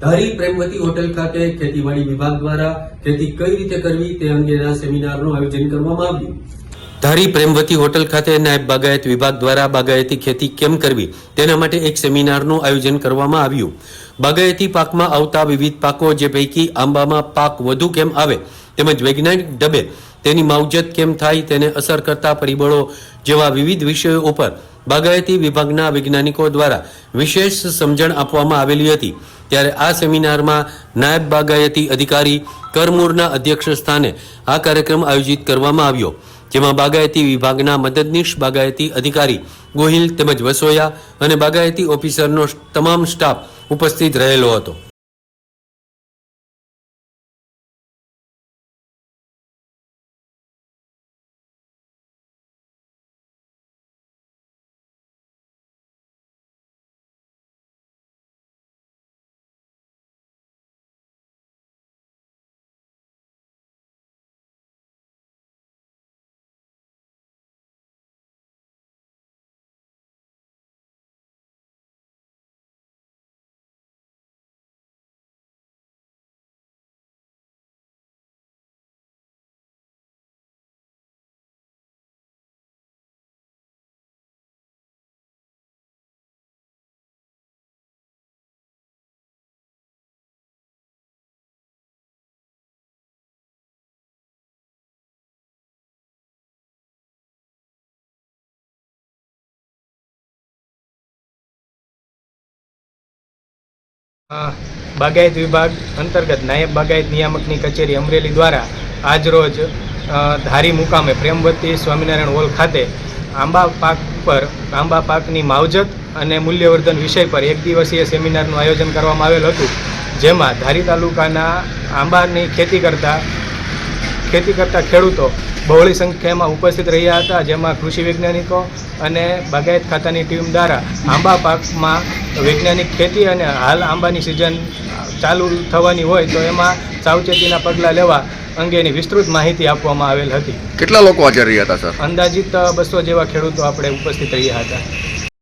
ધારી Premvati hotel ખાતે ખેતીવાડી વિભાગ દ્વારા ખેતી કઈ રીતે કરવી તે અંગેના સેમિનારનું આયોજન કરવામાં આવ્યું. ધારી પ્રેમવતી હોટલ ખાતે નાયબ બાગાયત વિભાગ દ્વારા બાગાયતી ખેતી કેમ કરવી તેના માટે એક સેમિનારનું આયોજન કરવામાં આવ્યું. બાગાયતી પાકમાં આવતા વિવિધ પાકો જે પૈકી આંબામાં પાક વધુ કેમ આવે તેમજ વૈજ્ઞાનિક ઢબે તેની માવજત કેમ થાય તેને અસર કરતા પરિબળો જેવા વિવિધ વિષયો ઉપર બાગાયતી વિભાગના વૈજ્ઞાનિકો દ્વારા વિશેષ સમજણ આપવામાં આવેલી હતી. ત્યારે આ સેમિનારમાં નાયબ બાગાયતી અધિકારી કરમૂરના અધ્યક્ષ સ્થાને આ કાર્યક્રમ આયોજિત કરવામાં આવ્યો, જેમાં બાગાયતી વિભાગના મદદનીશ બાગાયતી અધિકારી ગોહિલ તેમજ વસોયા અને બાગાયતી ઓફિસરનો તમામ સ્ટાફ ઉપસ્થિત રહેલો હતો. બાગાયત વિભાગ અંતર્ગત નાયબ બાગાયત નિયામકની કચેરી અમરેલી દ્વારા આજરોજ ધારી મુકામે પ્રેમવતી સ્વામિનારાયણ હોલ ખાતે આંબા પાક પર, આંબા પાકની માવજત અને મૂલ્યવર્ધન વિષય પર એક દિવસીય સેમિનારનું આયોજન કરવામાં આવેલ હતું, જેમાં ધારી તાલુકાના આંબાની ખેતી કરતા ખેતી કરતા ખેડૂતો બહોળી સંખ્યામાં ઉપસ્થિત રહ્યા હતા જેમાં કૃષિ વૈજ્ઞાનિકો અને બાગાયત ખાતાની ટીમ દ્વારા આંબા પાકમાં વૈજ્ઞાનિક ખેતી અને હાલ આંબાની સિઝન ચાલુ થવાની હોય તો એમાં સાવચેતીના પગલાં લેવા અંગેની વિસ્તૃત માહિતી આપવામાં આવેલ હતી. કેટલા લોકો હાજર રહ્યા હતા સર? અંદાજિત બસો જેવા ખેડૂતો આપણે ઉપસ્થિત રહ્યા હતા.